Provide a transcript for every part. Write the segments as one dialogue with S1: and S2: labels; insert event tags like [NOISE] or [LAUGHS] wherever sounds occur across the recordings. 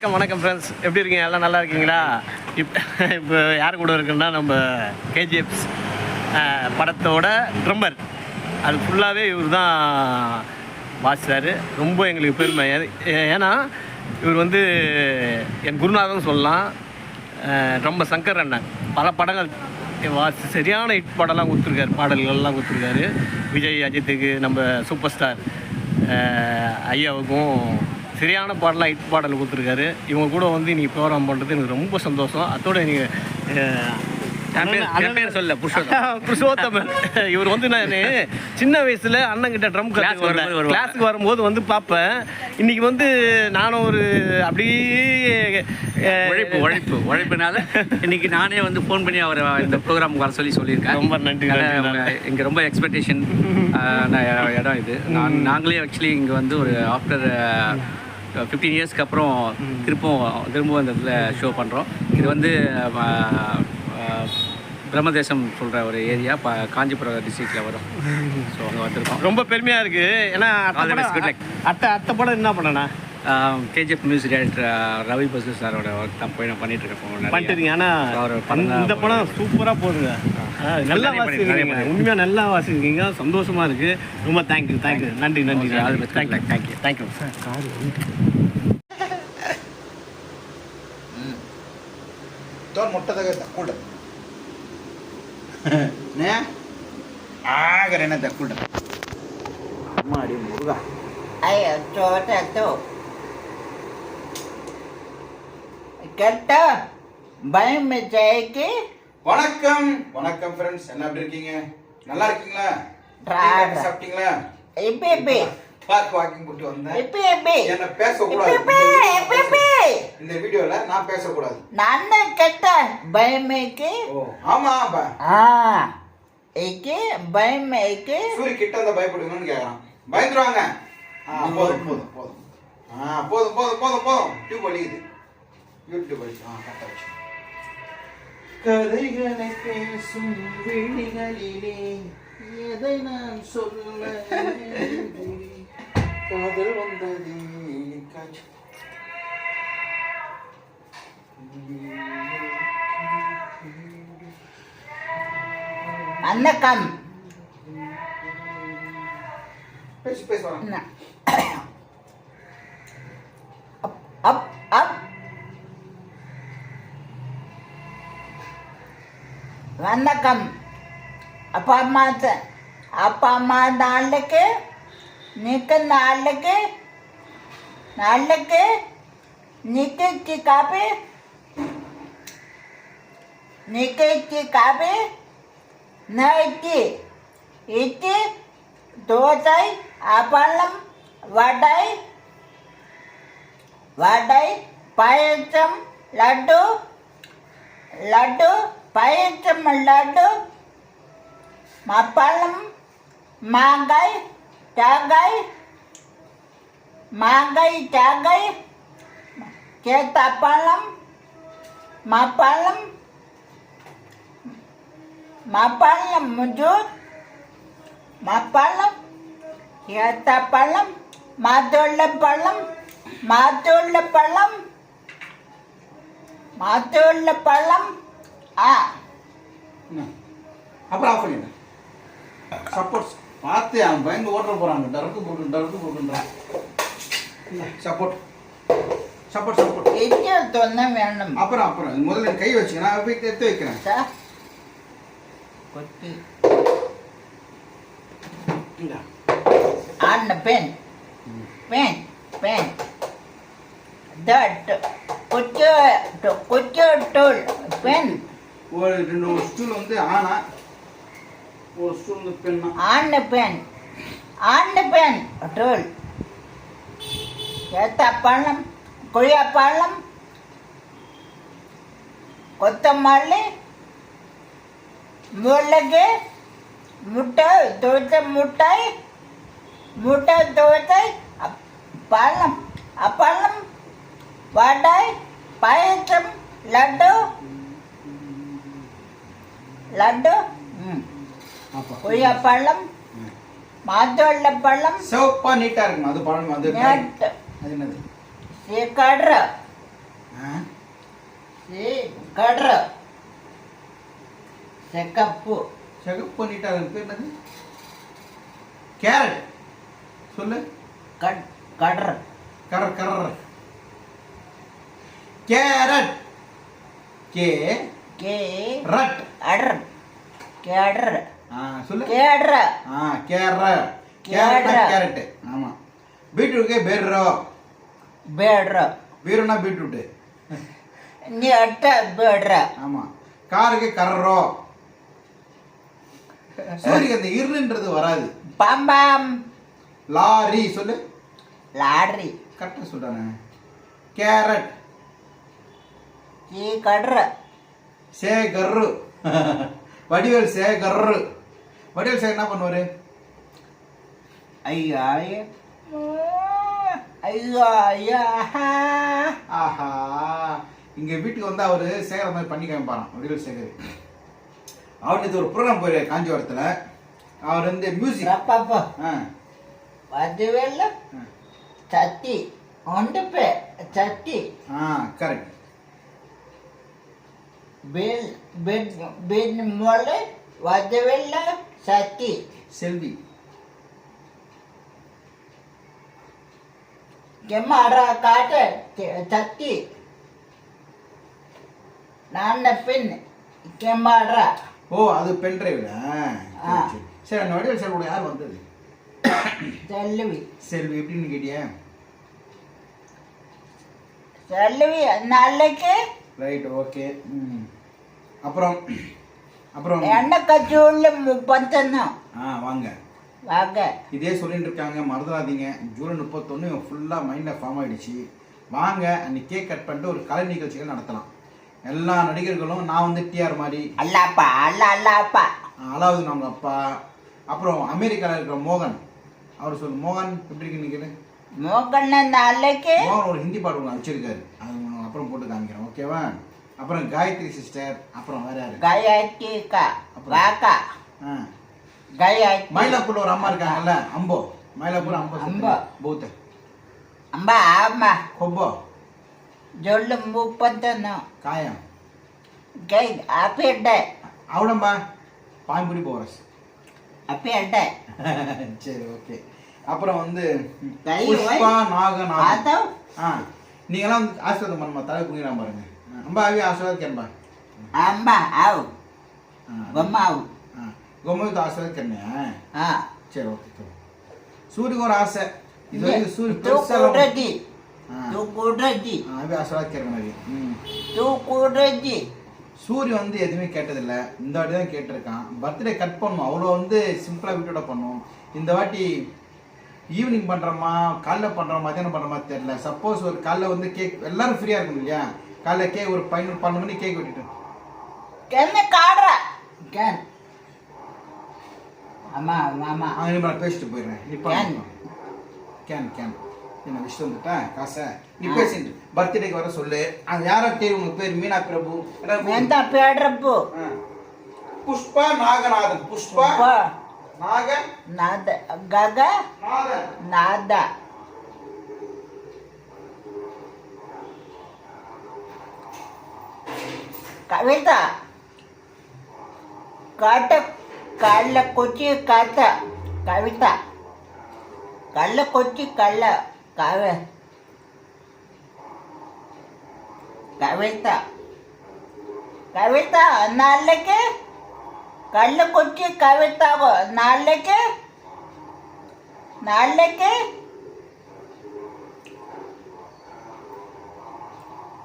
S1: வணக்கம் வணக்கம் ஃப்ரெண்ட்ஸ் எப்படி இருக்கீங்க? எல்லாம் நல்லா இருக்கீங்களா? இப்போ இப்போ யார் கூட இருக்குன்னா நம்ம கேஜிஎஃப்ஸ் படத்தோட ட்ரம்பர் அது ஃபுல்லாகவே இவர் தான் வாசிச்சார். ரொம்ப எங்களுக்கு பெருமை. ஏன்னா இவர் வந்து என் குருநாதன் சொல்லலாம். ரொம்ப சங்கர் அண்ணன். பல படங்கள் வாசி சரியான ஹிட் படம்லாம் கொடுத்துருக்காரு. பாடல்கள்லாம் கொடுத்துருக்காரு. விஜய் அஜித்துக்கு நம்ம சூப்பர் ஸ்டார் ஐயாவுக்கும் சரியான பாடலாம் ஹிட் பாடல் கொடுத்துருக்காரு. இவங்க கூட வந்து இன்னைக்கு ப்ரோக்ராம் பண்ணுறது எனக்கு ரொம்ப சந்தோஷம். அதோட நீங்கள்
S2: பேர்- என் பேர் சொல்லல, புருஷோத்தமன்.
S1: புருஷோத்தமன். இவர் வந்து நான் சின்ன வயசுல அண்ணன் கிட்ட ட்ரம்
S2: வருவாங்க.
S1: கிளாஸுக்கு வரும்போது வந்து பார்ப்பேன் இன்னைக்கு வந்து நானும் ஒரு அப்படியே
S2: உழைப்பு உழைப்பு உழைப்புனால இன்னைக்கு நானே வந்து ஃபோன் பண்ணி அவரை இந்த ப்ரோக்ராமுக்கு வர சொல்லி சொல்லியிருக்கேன்
S1: ரொம்ப நன்றி.
S2: இங்க ரொம்ப எக்ஸ்பெக்டேஷன் இடம் இது. நான் நாங்களே ஆக்சுவலி இங்க வந்து ஒரு ஆஃப்டர் ஃபிஃப்டீன் இயர்ஸ்க்கு அப்புறம் திருப்பவும் திரும்பவும் இந்த இதில் ஷோ பண்ணுறோம் இது வந்து பிரம்மதேசம் சொல்கிற ஒரு ஏரியா காஞ்சிபுரம் டிஸ்ட்ரிக்டில் வரும். ஸோ அங்கே வந்திருக்கோம்.
S1: ரொம்ப பெருமையா இருக்கு. ஏன்னா அத்தை படம் என்ன பண்ணண்ணா
S2: கேஜிஎஃப் மியூசிக் டைரக்டர் ரவி பசு சாரோட ஒர்க் தான் போய் நான் பண்ணிட்டு இருக்கேன் நிறைய.
S1: பண்ணிட்டு இருக்கீங்க ஆனா
S2: அவர் படம் தான்
S1: இந்த படம் சூப்பரா போகுதுங்க ஆ, நல்லா
S2: நிறைய பண்ணி- நிறைய
S1: வாசிக்கிறீங்க
S2: பண்ணி.
S1: உண்மையா நல்லா வாசிக்கிறீங்க சந்தோஷமா இருக்கு ரொம்ப தேங்க்யூ தேங்க்யூ நன்றி நன்றி
S2: Okay, all the best.
S1: Thank you thank you thank you
S3: ತೋರ್ ಮುಟ್ಟದಾಗ ತಕ್ಕೊಂಡ ನೇ ಆಗರೇನ ತಕ್ಕೊಂಡ ಮಾಡಿ Muruga
S4: Ayo, coba tuh. Kata, bayi menjaiki,
S3: வணக்கம். வணக்கம் ஃப்ரெண்ட்ஸ் என்ன எப்படி இருக்கீங்க? நல்லா இருக்கீங்களா? சாப்பிட்டீங்களா?
S4: ipi ipi,
S3: பார்க் வாக்கிங் போட்டு வந்தேன்.
S4: ipi ipi,
S3: என்ன பேசக்கூடாது.
S4: ipi ipi.
S3: இந்த வீடியோல நான் பேசக்கூடாது.
S4: bayi meki,
S3: ஓ ஆமா பா
S4: iki bayi meki,
S3: சூரிய கிட்ட வந்தா பயப்படுவீங்கன்னு கேக்குறான். பயந்துருவாங்க. ஆ, போதும். போதும் போதும் ஆ போதும் போதும் போதும் போதும். டியூப் வலிக்குது யூடியூப் ஆ கரெக்டாக வச்சு கதைகளை பேசும் விழிகளிலே எதை நான் சொல்ல காதல் வந்தது காட்சி.
S4: anakam,
S3: பேசு பேசு
S4: வணக்கம் அப்பா அம்மா த- அப்பா அம்மா நாளுக்கு நிக்க நாளுக்கு நாளுக்கு நிக்கி காப்பி நிக்கி காப்பி நைட்டி இட்லி தோசை அப்பளம் வடை வடை பாயசம் லட்டு லட்டு மப்பழம் மாங்காய் தேங்காய் மாங்காய் தேங்காய் கேத்தப்பழம் மப்பழம் மப்பழம் ஜூஸ் மப்பழம் ஏத்தப்பழம் மாத்துள்ள பழம் மாத்துள்ள பழம் மாத்துள்ள பழம் ஆ?
S3: அப்புறம் ஆஃப் பண்ணிடுறேன் சப்போர்ட் பார்த்து அவன் பயந்து ஓட்டுற போறாங்க டருக்கு போட்டு டருக்கு போட்டுன்றான். சப்போர்ட் சப்போர்ட் சப்போர்ட்
S4: இது தொன்ன வேணும்?
S3: அப்புறம் அப்புறம். முதல்ல கை வச்சுக்க. நான் போய் எடுத்து வைக்கிறேன்.
S4: சா. கொட்டி
S3: இந்தா.
S4: ஆன பென் பென் பென் தட் குச்சு குச்சு டூல் பென்
S3: ஒரு ரெண்டு ஒரு ஸ்டூல் வந்து ஆனா ஒரு ஸ்டூல் வந்து பெண்ணா.
S4: ஆன பெண். ஆன ஏத்தா பழம் ஏத்தப்பழம் கொய்யாப்பழம் கொத்தமல்லி மிளகு முட்டை துவைத்த முட்டை முட்டை துவைத்தை பழம் அப்பளம் வடை பாயசம் லட்டு லட்டு கொய்யாப்பழம் மாதுளை பழம்
S3: சிவப்பா நீட்டா இருக்குமா அது பழம் அது
S4: நட்டு
S3: அது என்னது?
S4: சீக்கடுற
S3: ஆ?
S4: சி கடுற செக்கப்பு
S3: செகப் பண்ணிட்டா அதுக்கு பேர் என்னது? கேரட். சொல்லு.
S4: கட் கடுற
S3: கரர் கரர். கேரட். கே.
S4: கே.
S3: ரட்.
S4: அடர்
S3: கேடர் சொல்லு.
S4: கேடர்
S3: ஆ கேடர் கேரட்
S4: கேரட்
S3: ஆமா. பீட்ரூட்கே பேட்ரோ.
S4: பேட்ரோ
S3: பீரோனா பீட்ரூட்
S4: நீ அட்ட பேட்ரோ
S3: ஆமா. காருக்கு கர்ரோ. சூரியக்கு அந்த இருன்றது வராது.
S4: பாம்பாம்.
S3: லாரி சொல்லு.
S4: லாரி.
S3: கரெக்டாக சொல்கிறானே கேரட்.
S4: கீ கடற
S3: சே கர்ரு வடிவேல் சேகர். வடிவேல் சேகர் என்ன பண்ணுவார்?
S4: ஐயா ஐயா ஐயா
S3: ஆஹா. இங்கே வீட்டுக்கு வந்து அவர் சேகர மாதிரி பண்ணி காமிப்பாராம் வடிவேல் சேகர். அவர் ஒரு ப்ரோக்ராம் போயிரு காஞ்சிபுரத்தில். அவர் வந்து மியூசிக் அப்பா
S4: வடிவேல்
S3: சட்டி
S4: ஒன்று பே சட்டி
S3: ஆ கரெக்ட்
S4: பெண் பெண் பெண் மொழி வதவெல்ல சத்தி
S3: செல்வி
S4: எம்மாடா காட்ட சத்தி நான் பெண் கெம்மாடா
S3: ஓ அது பென் டிரைவ்ல சரி அந்த வடிவல் சார் கூட யார் வந்தது
S4: செல்வி
S3: செல்வி எப்படின்னு கேட்டியா
S4: செல்வி நாளைக்கு
S3: ரைட் ஓகே ம் அப்புறம் அப்புறம்
S4: எண்ணெய் கட்சி உள்ள முப்பத்தொன்னு
S3: ஆ வாங்க.
S4: வாங்க.
S3: இதே சொல்லிட்டு இருக்காங்க மறந்துடாதீங்க. ஜூலை முப்பத்தொன்று ஃபுல்லாக மைண்டில் ஃபார்ம் ஆயிடுச்சு. வாங்க அன்னைக்கு கேக் கட் பண்ணிட்டு ஒரு கலை நிகழ்ச்சிகள் நடத்தலாம். எல்லா நடிகர்களும் நான் வந்து டிஆர் மாதிரி.
S4: அல்லாப்பா அல்ல அல்லாப்பா.
S3: அலாவுதீன் அவங்க அப்பா. அப்புறம் அமெரிக்காவில் இருக்கிற மோகன். அவர் சொல்லு மோகன் எப்படி இருக்கு நினைக்கிறேன்
S4: மோகண்ண நாளைக்கு?
S3: மோகன் ஒரு ஹிந்தி பாட்டு ஒன்று வச்சிருக்காரு. அது அப்புறம் போட்டு காமிக்கிறேன் ஓகேவா அப்புறம் காயத்ரி சிஸ்டர் அப்புறம் வேற யாரு?
S4: காயத்திக்கா வாக்கா காயத்ரி.
S3: மயிலாப்பூர்ல ஒரு அம்மா இருக்காங்கல்ல அம்போ. மயிலாப்பூர் அம்போ
S4: அம்போ.
S3: பூத்து.
S4: அம்பா ஆமா.
S3: கொப்போ
S4: ஜொல்லு முப்பத்தொன்னு.
S3: காயம்.
S4: கை அப்பிட்டை.
S3: அவடம்பா பாம்புடி போரஸ்
S4: அப்பிட்டை. [LAUGHS]
S3: சரி ஓகே. அப்புறம் வந்து புஷ்பா
S4: ஆத்தம்.
S3: ஆ. நீங்களாம் ஆசீர்வாதம் பண்ணுமா தலை குடிக்கிறான் பாருங்க. અંબા આવી આશીર્વાદ
S4: કે અંબા અંબા
S3: આવ பொம்மா ஆவு பொம்மைக்கு ஆசீர்வாத் கண்ணே
S4: ஆ
S3: சரி ஓகே சூரியக்கு ஒரு ஆசை இது வரைக்கும் சூரிய பெருசா கொட்றஜி
S4: தூ
S3: கொட்றஜி அது ஆசீர்வாத் கேட்க மாதிரி
S4: தூ கொட்றஜி
S3: சூரிய வந்து எதுவுமே கேட்டதில்ல இந்த வாட்டி தான் கேட்டிருக்கான் பர்த்டே கட் பண்ணும். அவ்வளோ வந்து சிம்பிளாக வீட்டோட பண்ணும். இந்த வாட்டி ஈவினிங் பண்ணுறோமா காலைல பண்ணுறோமா மத்தியானம் பண்ணுறோமா தெரில சப்போஸ் ஒரு காலைல வந்து கேக் எல்லோரும் ஃப்ரீயாக இருக்கணும் இல்லையா? காலைல கே ஒரு பதினொரு பன்னெண்டு மணி கேக் வெட்டிட்டேன்
S4: கண்ணு காடுற. கேன். அம்மா மாமா
S3: அவங்க நான் பேசிட்டு போயிடுறேன். இப்போ
S4: பண்ணு
S3: கேன். கேன் என்ன விஷயம் வந்துட்டேன் காசை. நீ பேசிட்டு பர்த்டேக்கு வர சொல்லு. அது யாரா தெரியும் உங்க பேர்? மீனா பிரபு.
S4: வேந்தா
S3: பேடுறப்பு புஷ்பா நாகநாதன். புஷ்பா நாக
S4: நாத கக.
S3: நாத
S4: நாதா. कविता ಕಾಟಕ್ ಕಳ್ಳ ಕೊಚ್ಚಿ ಕಾಟ ಕವಿತಾ ಕಳ್ಳ ಕೊಚ್ಚಿ ಕಳ್ಳ ಕಾವ್ಯ ಕವಿತಾ ಕವಿತಾ ನಾಲ್ಕೆ ಕಳ್ಳ ಕೊಚ್ಚಿ ಕವಿತಾ ನಾಲ್ಕೆ ನಾಲ್ಕೆ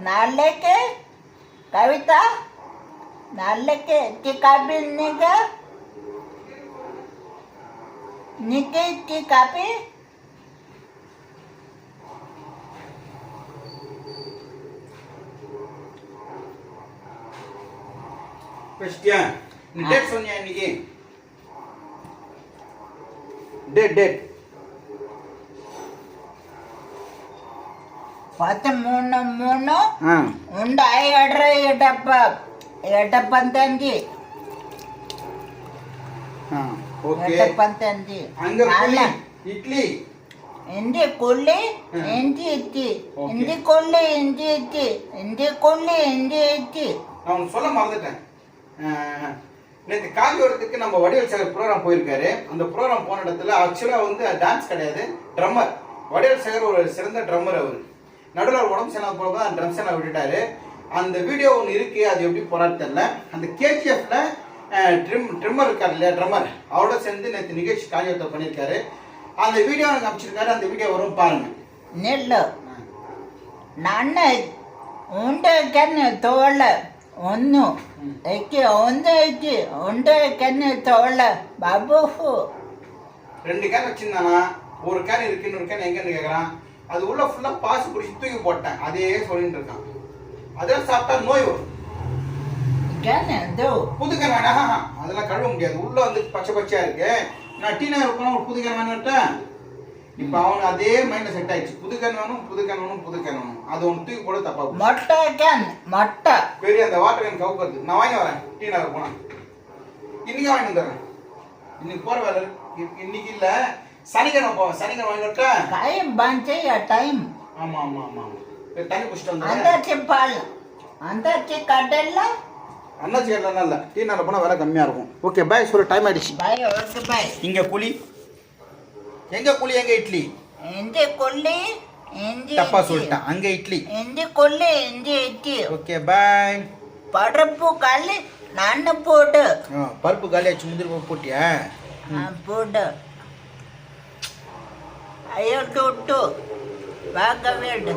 S4: ನಾಲ್ಕೆ ಕವಿತಾ ನಾಲ್ಕೆ ಕಾಪಿ
S3: ನಿಗ ನಿಕ್ಕೆ ಇಕ್ಕಿ ಕಾಪಿ Christian, dead Sonia
S4: Niki. Dead, dead. పత మూడు
S3: మూడు
S4: ఉండ ఎడ్ర ఎడప్ప ఎడపంతంది ఎడపంతంది
S3: ఇడ్లీ
S4: ఇంటి కొల్లి ఇంటి ఎత్తి ఇంటి కొల్లి ఇంటి ఎత్తి ఇంటి కొల్లి ఇంటి ఎత్తి
S3: நான் சொல்ல மறந்துட்டேன். நேற்று காஞ்சிபுரத்துக்கு நம்ம வடிவேல் ப்ரோக்ராம் போயிருக்காரு. அந்த ப்ரோக்ராம் போன இடத்துல ஆக்சுவலாக வந்து டான்ஸ் கிடையாது ட்ரம்மர் வடிவேல் சேகர் ஒரு சிறந்த ட்ரம்மர் அவர். நடுவில் உடம்பு சரியில்லாத போகிறப்ப அந்த ட்ரம்ஸ் எல்லாம் விட்டுட்டாரு. அந்த வீடியோ ஒன்று இருக்குது அது எப்படி போறான்னு தெரில அந்த கேஜிஎஃப்ல ட்ரிம் ட்ரிம்மர் இருக்கார் இல்லையா ட்ரம்மர் அவரோட சேர்ந்து நேற்று நிகழ்ச்சி காரியத்தை பண்ணியிருக்காரு. அந்த வீடியோ எனக்கு அமைச்சிருக்காரு அந்த வீடியோ வரும் பாருங்க.
S4: நெல்லு. நான் உண்டு கண்ணு தோல ஒன்று எக்கி ஒன்று எக்கி உண்டு கண்ணு தோல பாபு
S3: ரெண்டு கேன் வச்சிருந்தானா? ஒரு கேன் இருக்கு இன்னொரு கேன் எங்கன்னு கேட்குறான் அது உள்ள ஃபுல்லாக பாசு பிடிச்சி தூக்கி போட்டேன் அதே சொல்லிட்டு இருக்கான் அதெல்லாம் சாப்பிட்டா நோய் வரும். புது கருவானா அதெல்லாம் கழுவ முடியாது. உள்ள வந்து பச்சை பச்சையா இருக்கு. நான் டீ நகர் ஒரு புது கருவானுட்டேன் இப்ப அவனு அதே மைண்ட்ல செட் ஆயிடுச்சு. புது கருவானும் புது கருவானும் புது கருவானும் அது ஒன்று தூக்கி போட தப்பா
S4: மட்டை கேன் மட்டை.
S3: பெரிய அந்த வாட்டர் கேன் கவுக்கிறது. நான் வாங்கி வரேன். டீ நகர் போனா. இன்னைக்கு வாங்கி வந்துடுறேன். இன்னைக்கு போற வேலை இன்னைக்கு இல்லை. சனிக்கிழமை போவோம் சனிக்கிழமை வாங்கிட்டு
S4: டைம் பஞ்சே டைம்
S3: ஆமா ஆமா ஆமா தண்ணி குடிச்சிட்டு வந்து
S4: அந்தாச்சி பால். அந்தாச்சி கடையில்
S3: அண்ணாச்சி கடையில் இல்லை. டீ நாளில் போனால் விலை கம்மியாக இருக்கும். ஓகே பாய் சொல்லு டைம் ஆயிடுச்சு.
S4: பாய் ஓகே பாய்
S3: இங்கே குழி. எங்கே குழி எங்கே இட்லி?
S4: எந்த கொல்லி
S3: தப்பா சொல்லிட்டேன். அங்க இட்லி.
S4: எந்த கொள்ளி எந்த இட்லி.
S3: ஓகே பாய்
S4: பருப்பு காலி நான் போட்டு
S3: பருப்பு காலி ஆச்சு முந்திரி போட்டியா?
S4: போட்டு போடு ஐயோ தொட்டு வாங்க வீடு